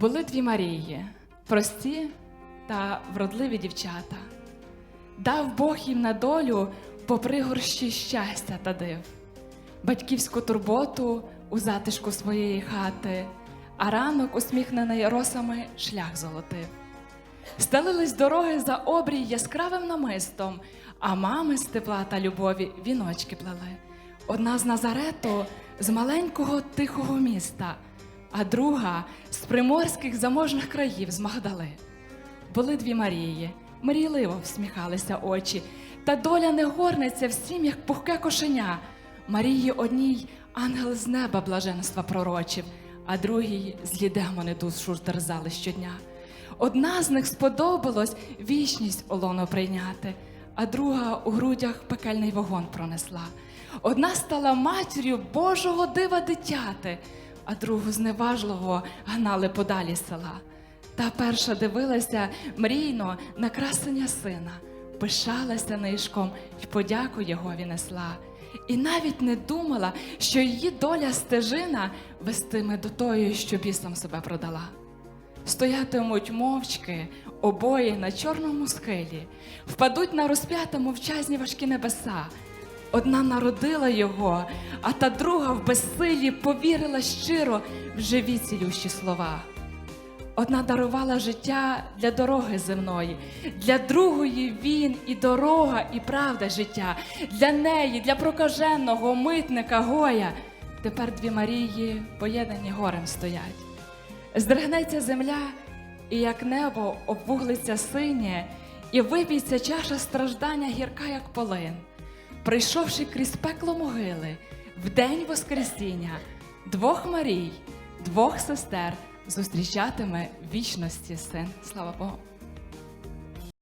Були дві Марії, прості та вродливі дівчата. Дав Бог їм на долю по пригорщі щастя та див, батьківську турботу у затишку своєї хати, а ранок, усміхнений росами, шлях золотив. Стелились дороги за обрій яскравим намистом, а мами з тепла та любові віночки плели. Одна з Назарету з маленького тихого міста, а друга з приморських заможних країв з Магдали. Були дві Марії, мрійливо всміхалися очі, та доля не горниться всім, як пухке кошеня. Марії одній ангел з неба блаженства пророчив, а другій злі демони душу терзали щодня. Одна з них сподобалось вічність олоно прийняти, а друга у грудях пекельний вогонь пронесла. Одна стала матір'ю Божого дива дитяти, а другу зневажливо гнали подалі села. Та перша дивилася мрійно на красення сина, пишалася нишком й подяку Єгові несла. І навіть не думала, що її доля стежина вестиме до тої, що бісом себе продала. Стоятимуть мовчки обоє на чорному схилі, впадуть на розп'ята мовчазні важкі небеса. Одна народила його, а та друга в безсилі повірила щиро в живі цілющі слова. Одна дарувала життя для дороги земної, для другої він і дорога, і правда життя, для неї, для прокаженого митника Гоя. Тепер дві Марії поєднані горем стоять. Здригнеться земля, і як небо обвуглиться синє, і вип'ється чаша страждання гірка, як полин. Прийшовши крізь пекло могили, в день Воскресіння, двох Марій, двох сестер зустрічатиме вічності син. Слава Богу.